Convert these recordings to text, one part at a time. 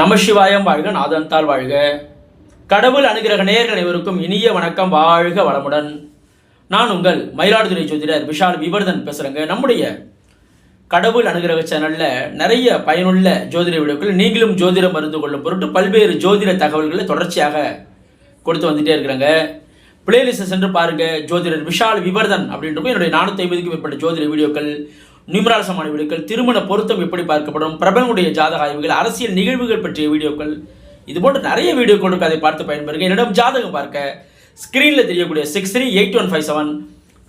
நமசிவாயம் வாழ்க நாதந்தால் வாழ்க. கடவுள் அனுகிரக நேயர்கள் அனைவருக்கும் இனிய வணக்கம் வாழ்க வளமுடன். நான் உங்கள் மயிலாடுதுறை ஜோதிடர் விஷால் விவர்தன் பேசுகிறேங்க நம்முடைய கடவுள் அனுகிரக சேனலில் நிறைய பயனுள்ள ஜோதிட வீடியோக்கள் நீங்களும் ஜோதிடம் மருந்து கொள்ளும் பொருட்டு பல்வேறு ஜோதிட தகவல்களை தொடர்ச்சியாக கொடுத்து வந்துட்டே இருக்கிறாங்க. பிளேலிஸ்ட்டை சென்று பாருங்க ஜோதிடர் விஷால் விவர்தன் அப்படின்றப்போ என்னுடைய நானூற்றி ஐம்பதுக்கும் மேற்பட்ட ஜோதிட வீடியோக்கள் நிமராசம் வீடியோக்கள் திருமண பொருத்தம் எப்படி பார்க்கப்படும் பிரபலங்களுடைய ஜாதக ஆய்வுகள் அரசியல் நிகழ்வுகள் பற்றிய வீடியோக்கள் இது போன்ற நிறைய வீடியோக்கள் இருக்கு. அதை பார்த்து பயன்பெறுங்க. என்னிடம் ஜாதகம் பார்க்க ஸ்க்ரீனில் தெரியக்கூடிய six three eight one five seven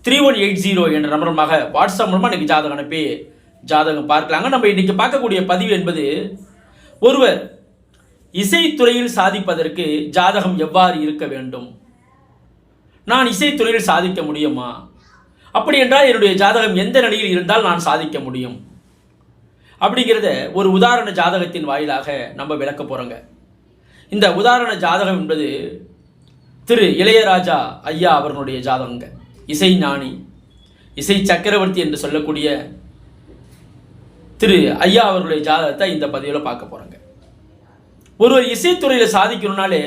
three one eight zero என்ற நம்பரமாக வாட்ஸ்அப் மூலமாக எனக்கு ஜாதகம் அனுப்பி ஜாதகம் பார்க்கலாங்க நம்ம இன்றைக்கி பார்க்கக்கூடிய பதிவு என்பது ஒருவர் இசைத்துறையில் சாதிப்பதற்கு ஜாதகம் எவ்வாறு இருக்க வேண்டும்? நான் இசைத்துறையில் சாதிக்க முடியுமா? அப்படி என்றால் என்னுடைய ஜாதகம் எந்த நிலையில் இருந்தால் நான் சாதிக்க முடியும்? அப்படிங்கிறத ஒரு உதாரண ஜாதகத்தின் வாயிலாக நம்ம விளக்க போகிறோங்க இந்த உதாரண ஜாதகம் என்பது திரு இளையராஜா ஐயா அவர்களுடைய ஜாதகங்க. இசை ஞானி இசை சக்கரவர்த்தி என்று சொல்லக்கூடிய திரு ஐயா அவர்களுடைய ஜாதகத்தை இந்த பதிவில் பார்க்க போகிறோங்க ஒருவர் இசைத்துறையில் சாதிக்கணும்னாலே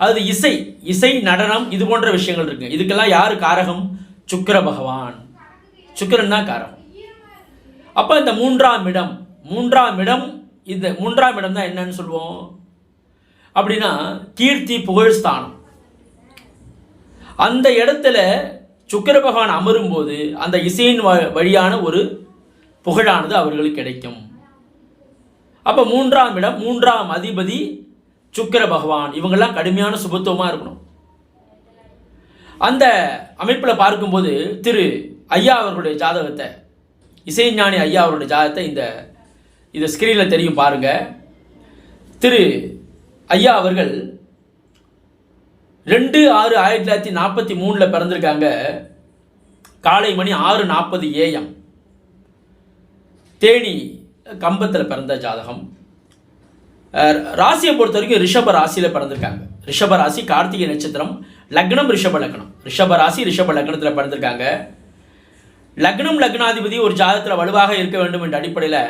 அது இசை இசை நடனம் இது போன்ற விஷயங்கள் இருக்குங்க. இதுக்கெல்லாம் யார் காரகம்? சுக்கிர பகவான். சுக்கிரன் தான் காரகம் அப்போ இந்த மூன்றாம் இடம் மூன்றாம் இடம் இந்த மூன்றாம் இடம் தான் என்னன்னு சொல்லுவோம். அப்படின்னா கீர்த்தி புகழ் ஸ்தானம். அந்த இடத்துல சுக்கிர பகவான் அமரும்போது அந்த இசையின் வ- வழியான ஒரு புகழானது அவர்களுக்கு கிடைக்கும். அப்போ மூன்றாம் இடம் மூன்றாம் அதிபதி சுக்கிர பகவான். இவங்கெல்லாம் கடுமையான சுபத்துவமாக இருக்கணும். அந்த அமைப்பில் பார்க்கும்போது திரு ஐயா அவர்களுடைய ஜாதகத்தை இசைஞானி ஐயா அவருடைய ஜாதகத்தை இந்த இந்த ஸ்க்ரீனில் தெரியும் பாருங்கள் திரு ஐயா அவர்கள் ரெண்டு ஆறு ஆயிரத்தி தொள்ளாயிரத்தி நாற்பத்தி மூணில் பிறந்திருக்காங்க. காலை மணி ஆறு நாற்பது ஏஎம் தேனி கம்பத்தில் பிறந்த ஜாதகம். ராசியை பொறுத்த வரைக்கும் ரிஷப ராசியில் பிறந்திருக்காங்க. ரிஷப ராசி கார்த்திகை நட்சத்திரம் லக்னம் ரிஷப லக்னம். ரிஷப ராசி ரிஷப லக்னத்தில் பிறந்திருக்காங்க. லக்னம் லக்னாதிபதி ஒரு ஜாதகத்தில் வலுவாக இருக்க வேண்டும் என்ற அடிப்படையில்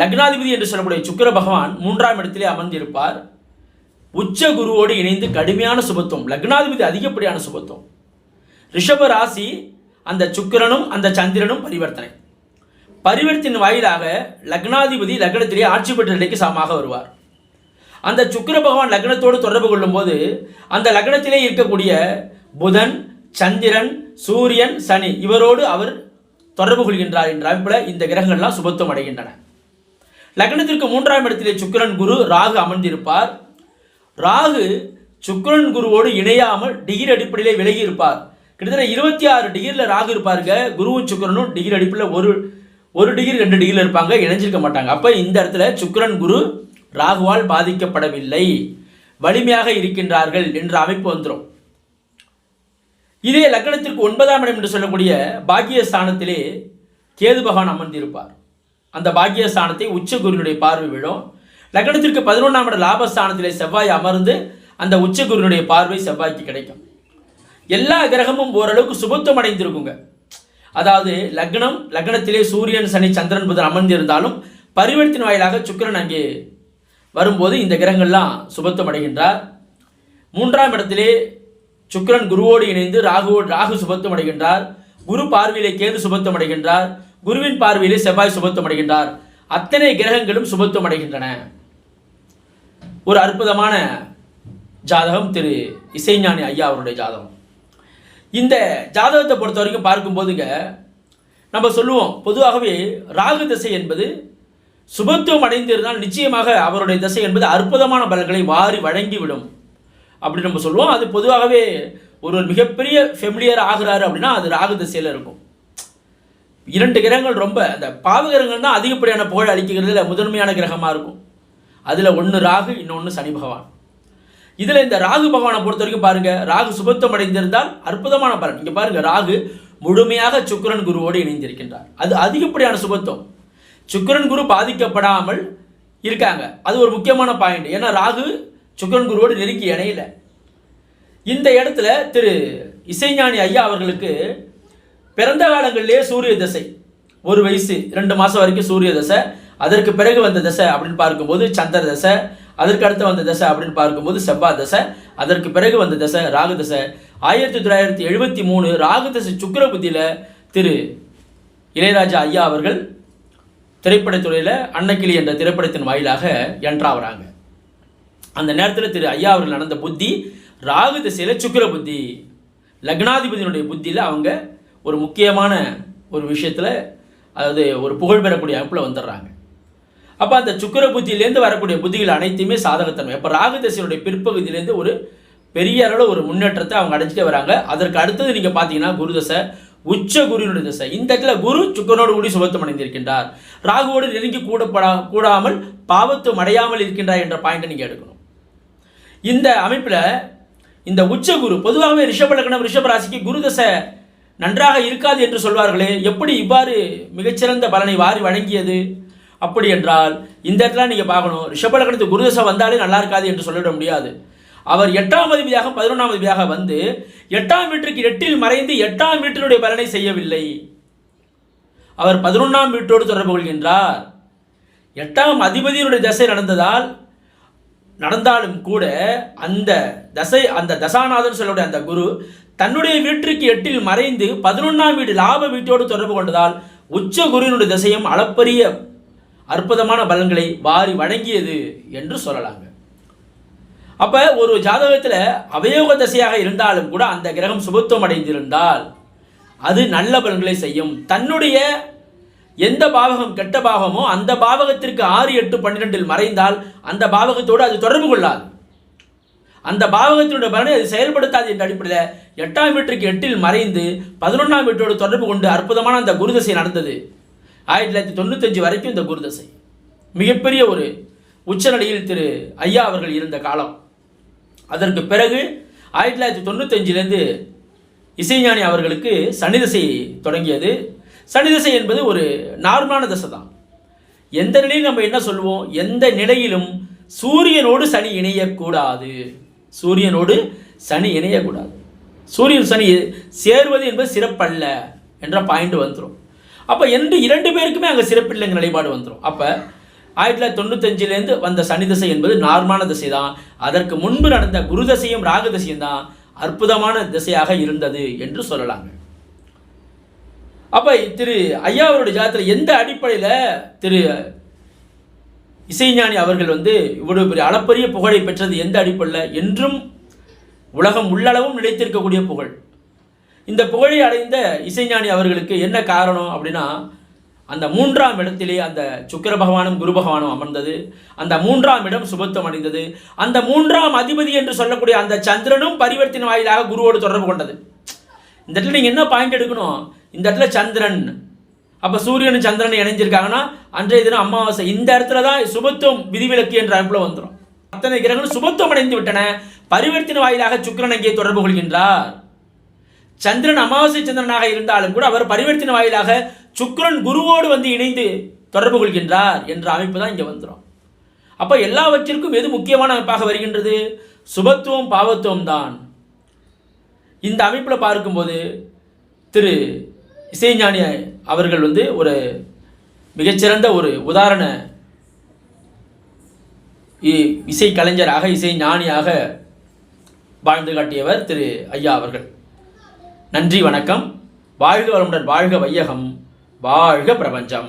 லக்னாதிபதி என்று சொல்லக்கூடிய சுக்கிர பகவான் மூன்றாம் இடத்திலே அமர்ந்திருப்பார். உச்ச குருவோடு இணைந்து கடுமையான சுபத்துவம் லக்னாதிபதி அதிகப்படியான சுபத்துவம். ரிஷப ராசி அந்த சுக்கிரனும் அந்த சந்திரனும் பரிவர்த்தனை. பரிவர்த்தின் வாயிலாக லக்னாதிபதி லக்னத்திலே ஆட்சி பெற்ற நிலைக்கு சமமாக வருவார். அந்த சுக்கிர பகவான் லக்னத்தோடு தொடர்பு கொள்ளும்போது அந்த லக்னத்திலே இருக்கக்கூடிய புதன் சந்திரன் சூரியன் சனி இவரோடு அவர் தொடர்பு கொள்கின்றார் என்ற அமைப்பில் இந்த கிரகங்கள்லாம் சுபத்துவம் அடைகின்றன. லக்னத்திற்கு மூன்றாம் இடத்திலே சுக்கிரன் குரு ராகு அமர்ந்திருப்பார். ராகு சுக்கிரன் குருவோடு இணையாமல் டிகிரி அடிப்படையிலே விலகி இருப்பார். கிட்டத்தட்ட இருபத்தி ஆறு டிகிரியில் ராகு இருப்பாருங்க. குருவும் சுக்கிரனும் டிகிரி அடிப்படையில் ஒரு ஒரு டிகிரி ரெண்டு டிகிரியில் இருப்பாங்க. இணைஞ்சிருக்க மாட்டாங்க. அப்போ இந்த இடத்துல சுக்கரன் குரு ராகுவால் பாதிக்கப்படவில்லை. வலிமையாக இருக்கின்றார்கள் என்ற அமைப்பு வந்துடும் இதே லக்னத்திற்கு ஒன்பதாம் இடம் என்று சொல்லக்கூடிய பாக்கிய ஸ்தானத்திலே கேது பகவான் அமர்ந்திருப்பார். அந்த பாக்கிய ஸ்தானத்தை உச்ச குருனுடைய பார்வை விழும். லக்னத்திற்கு பதினொன்றாம் இட லாபஸ்தானத்திலே செவ்வாய் அமர்ந்து அந்த உச்ச குருனுடைய பார்வை செவ்வாய்க்கு கிடைக்கும். எல்லா கிரகமும் ஓரளவுக்கு சுபத்துவம் அடைந்திருக்குங்க. அதாவது லக்னம் லக்னத்திலே சூரியன் சனி சந்திரன் புதன் அமர்ந்திருந்தாலும் பரிவர்த்தின் வாயிலாக சுக்கரன் அங்கே வரும்போது இந்த கிரகங்கள்லாம் சுபத்துவம் அடைகின்றார். மூன்றாம் இடத்திலே சுக்கிரன் குருவோடு இணைந்து ராகுவோடு ராகு சுபத்தம் அடைகின்றார். குரு பார்வையிலே கேது சுபத்தம் அடைகின்றார். குருவின் பார்வையிலே செவ்வாய் சுபத்தம் அடைகின்றார். அத்தனை கிரகங்களும் சுபத்தம் அடைகின்றன. ஒரு அற்புதமான ஜாதகம் திரு இசைஞானி ஐயா அவருடைய ஜாதகம். இந்த ஜாதகத்தை பொறுத்த வரைக்கும் பார்க்கும்போதுங்க நம்ம சொல்லுவோம் பொதுவாகவே ராகு திசை என்பது சுபத்துவம் அடைந்திருந்தால் நிச்சயமாக அவருடைய திசை என்பது அற்புதமான பலன்களை வாரி வழங்கிவிடும். அப்படி நம்ம சொல்லுவோம். அது பொதுவாகவே ஒருவர் மிகப்பெரிய ஃபெமிலியர் ஆகுறாரு அப்படின்னா அது ராகு திசையில் இருக்கும். இரண்டு கிரகங்கள் ரொம்ப அந்த பாவகிரகங்கள் தான் அதிகப்படியான புகழ் அளிக்கிறதுல முதன்மையான கிரகமாக இருக்கும். அதில் ஒன்று ராகு இன்னொன்று சனி பகவான். இதில் இந்த ராகு பகவானை பொறுத்த வரைக்கும் பாருங்க ராகு சுபத்துவம் அடைந்திருந்தால் அற்புதமான பலன். இங்கே பாருங்க ராகு முழுமையாக சுக்கரன் குருவோடு இணைந்திருக்கின்றார். அது அதிகப்படியான சுபத்துவம். சுக்கிரன் குரு பாதிக்கப்படாமல் இருக்காங்க. அது ஒரு முக்கியமான பாயிண்ட் ஏன்னா ராகு சுகன் குருவோடு நெருங்கி இணையில. இந்த இடத்துல திரு இசைஞானி ஐயா அவர்களுக்கு பிறந்த காலங்களிலே சூரிய தசை. ஒரு வயசு ரெண்டு மாதம் வரைக்கும் சூரிய தசை அதற்கு பிறகு வந்த தசை அப்படின்னு பார்க்கும்போது சந்திர தசை அதற்கு அடுத்து வந்த தசை அப்படின்னு பார்க்கும்போது செவ்வாய் தசை அதற்கு பிறகு வந்த தசை ராகு தசை. ஆயிரத்தி தொள்ளாயிரத்தி எழுபத்தி மூணு ராகு தசை சுக்கிர புத்தியில் திரு இளையராஜா ஐயா அவர்கள் திரைப்படத்துறையில் அன்னக்கிளி என்ற திரைப்படத்தின் வாயிலாக என்ட்ராகிறாங்க அந்த நேரத்தில் திரு ஐயா அவர்கள் நடந்த புத்தி ராகு திசையில் சுக்கிர புத்தி. லக்னாதிபதியினுடைய புத்தியில் அவங்க ஒரு முக்கியமான ஒரு விஷயத்தில் அதாவது ஒரு புகழ் பெறக்கூடிய அமைப்பில் வந்துடுறாங்க அப்போ அந்த சுக்கிர புத்தியிலேருந்து வரக்கூடிய புத்திகள் அனைத்தையுமே சாதகத்தன்மை. அப்போ ராகு திசையினுடைய பிற்பகுதியிலேருந்து ஒரு பெரிய அளவில் ஒரு முன்னேற்றத்தை அவங்க அடைஞ்சிட்டே வராங்க. அதற்கு அடுத்தது நீங்கள் பார்த்தீங்கன்னா குரு தசை உச்ச குருவினுடைய தசை. இந்த இடத்துல குரு சுக்கரனோடு கூடி சுபத்தம் அடைந்திருக்கின்றார். ராகுவோடு நெருங்கி கூடப்படா கூடாமல் பாவத்தும் அடையாமல் இருக்கின்றார் என்ற பாயிண்ட்டை நீங்கள் எடுக்கணும். இந்த அமைப்பில் இந்த உச்ச குரு பொதுவாகவே ரிஷப லக்னம் ரிஷப ராசிக்கு குரு தசை நன்றாக இருக்காது என்று சொல்வார்களே எப்படி இவ்வாறு மிகச்சிறந்த பலனை வாரி வழங்கியது? அப்படி என்றால் இந்த இடத்துல நீங்கள் பார்க்கணும் ரிஷப லக்னத்துக்கு குரு தசை வந்தாலே நல்லா இருக்காது என்று சொல்லிவிட முடியாது. அவர் எட்டாம் அதிபதியாக பதினொன்றாம் அதிபதியாக வந்து எட்டாம் வீட்டிற்கு எட்டில் மறைந்து எட்டாம் வீட்டினுடைய பலனை செய்யவில்லை. அவர் பதினொன்றாம் வீட்டோடு தொடர்பு கொள்கின்றார். எட்டாம் அதிபதியினுடைய தசை நடந்ததால் நடந்தாலும் கூட அந்த தசை அந்த தசாநாதன் சொல்லக்கூடிய அந்த குரு தன்னுடைய வீட்டிற்கு எட்டில் மறைந்து பதினொன்றாம் வீடு லாப வீட்டோடு தொடர்பு கொண்டதால் உச்ச குருவினுடைய தசையும் அளப்பரிய அற்புதமான பலன்களை வாரி வழங்கியது என்று சொல்லலாங்க. அப்ப ஒரு ஜாதகத்தில் அவயோக தசையாக இருந்தாலும் கூட அந்த கிரகம் சுபத்துவம் அடைந்திருந்தால் அது நல்ல பலன்களை செய்யும். தன்னுடைய எந்த பாவகம் கெட்ட பாவமோ அந்த பாவகத்திற்கு ஆறு எட்டு பன்னிரெண்டில் மறைந்தால் அந்த பாவகத்தோடு அது தொடர்பு கொள்ளாது. அந்த பாவகத்தினுடைய பலனை அது செயல்படுத்தாது என்ற அடிப்படையில் எட்டாம் வீட்டிற்கு எட்டில் மறைந்து பதினொன்றாம் வீட்டோடு தொடர்பு கொண்டு அற்புதமான அந்த குருதசை நடந்தது. ஆயிரத்தி தொள்ளாயிரத்தி தொண்ணூத்தஞ்சு வரைக்கும் இந்த குருதசை. மிகப்பெரிய ஒரு உச்சநிலையில் திரு ஐயா அவர்கள் இருந்த காலம். அதற்கு பிறகு ஆயிரத்தி தொள்ளாயிரத்தி தொண்ணூத்தஞ்சிலேருந்து இசைஞானி அவர்களுக்கு சனிதசை தொடங்கியது. சனி திசை என்பது ஒரு நார்மலான திசை தான். எந்த நிலையிலும் நம்ம என்ன சொல்லுவோம்? எந்த நிலையிலும் சூரியனோடு சனி இணையக்கூடாது. சூரியனோடு சனி இணையக்கூடாது. சூரியன் சனி சேர்வது என்பது சிறப்பல்ல என்ற பாயிண்ட் வந்துடும் அப்போ என்று இரண்டு பேருக்குமே அங்கே சிறப்பில்லைங்க நிலைப்பாடு வந்துடும் அப்போ ஆயிரத்தி தொள்ளாயிரத்தி தொண்ணூத்தஞ்சிலேருந்து வந்த சனி திசை என்பது நார்மலான திசை தான். அதற்கு முன்பு நடந்த குரு தசையும் ராகு தசையும் தான் அற்புதமான திசையாக இருந்தது என்று சொல்லலாங்க. அப்போ திரு ஐயா அவருடைய ஜாதத்தில் எந்த அடிப்படையில் திரு இசைஞானி அவர்கள் வந்து இவ்வளவு பெரிய அளப்பரிய புகழை பெற்றது எந்த அடிப்படையில் என்றும் உலகம் உள்ளளவும் நிலைத்திருக்கக்கூடிய புகழ். இந்த புகழை அடைந்த இசைஞானி அவர்களுக்கு என்ன காரணம் அப்படின்னா அந்த மூன்றாம் இடத்திலே அந்த சுக்கிர பகவானும் குரு பகவானும் அமர்ந்தது. அந்த மூன்றாம் இடம் சுபத்துவம் அடைந்தது. அந்த மூன்றாம் அதிபதி என்று சொல்லக்கூடிய அந்த சந்திரனும் பரிவர்த்தனை வாயிலாக குருவோடு தொடர்பு கொண்டது. இந்த இடத்துல நீங்கள் என்ன பாயிண்ட் எடுக்கணும்? இந்த இடத்துல சந்திரன். அப்போ சூரியன் சந்திரன் இணைஞ்சிருக்காங்கன்னா அன்றைய தினம் அமாவாசை. இந்த இடத்துல தான் சுபத்துவம் விதிவிலக்கு என்ற அமைப்பில் வந்துடும் அத்தனை கிரகங்களும் சுபத்துவம் அடைந்து விட்டன. பரிவர்த்தனை வாயிலாக சுக்கிரன் அங்கே தொடர்பு கொள்கின்றார். சந்திரன் அமாவாசை சந்திரனாக இருந்தாலும் கூட அவர் பரிவர்த்தனை வாயிலாக சுக்கரன் குருவோடு வந்து இணைந்து தொடர்பு கொள்கின்றார் என்ற அமைப்பு தான் இங்கே வந்துடும் அப்போ எல்லாவற்றிற்கும் எது முக்கியமான அமைப்பாக வருகின்றது? சுபத்துவம் பாவத்துவம் தான். இந்த அமைப்பில் பார்க்கும்போது திரு இசைஞானி அவர்கள் வந்து ஒரு மிகச்சிறந்த ஒரு உதாரண இ- இசை கலைஞராக இசை ஞானியாக வாழ்ந்து காட்டியவர் திரு ஐயா அவர்கள். நன்றி வணக்கம். வாழ்க வளமுடன் வாழ்க வையகம். வாழ்க பிரபஞ்சம்.